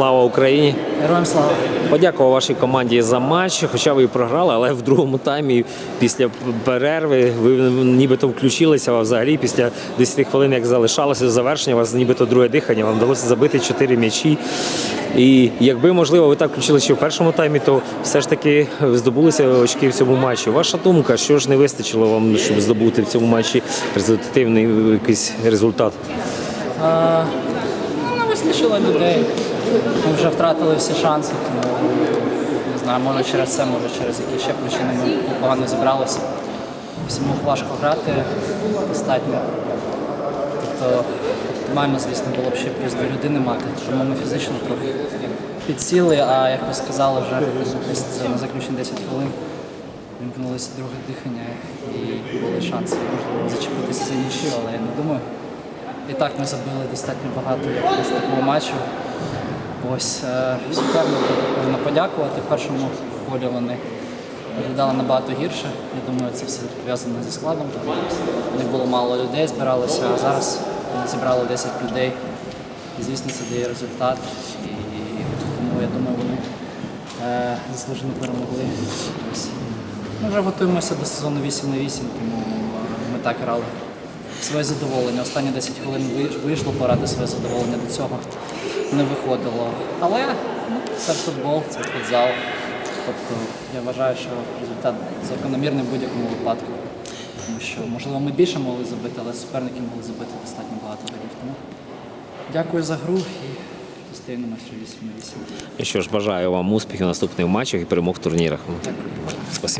Слава Україні! Героям слава. Подякував вашій команді за матч, хоча ви і програли, але в другому таймі після перерви ви нібито включилися, а взагалі після 10 хвилин, як залишалося до завершення, у вас нібито друге дихання, вам вдалося забити 4 м'ячі. І якби, можливо, ви так включили ще в першому таймі, то все ж таки здобулися очки в цьому матчі. Ваша думка, що ж не вистачило вам, щоб здобути в цьому матчі результативний якийсь результат? А, вистачило людей. Ми вже втратили всі шанси, тому не знаю, може через це, може через які ще причини ми погано зібралися. Всім важко грати достатньо. Тобто оптимально, звісно, було б ще плюс до людини мати, тому ми фізично підсіли, а як ви сказали, вже на заключні 10 хвилин вимкнулося друге дихання і були шанси можливо зачепитися за нічию, але я не думаю. І так ми забили достатньо багато якогось такого матчу. Ось е, супернику можна подякувати. В першому полі вони виглядали набагато гірше. Я думаю, це все пов'язано зі складом. Не було мало людей, збиралося, а зараз зібрали 10 людей. І звісно, це дає результат. І тому я думаю, вони е, заслужено перемогли. Ось. Ми вже готуємося до сезону 8 на 8, тому е, ми так грали своє задоволення. Останні 10 хвилин вийшло поради своє задоволення до цього не виходило. Але ну, це футбол, це футзал. Тобто я вважаю, що результат закономірний в будь-якому випадку. Тому що, можливо, ми більше могли забити, але суперники могли забити достатньо багато голів. Тому дякую за гру і зустрінемося 8 на 8. І що ж, бажаю вам успіхів наступних матчах і перемог в турнірах. Дякую. Спасибо.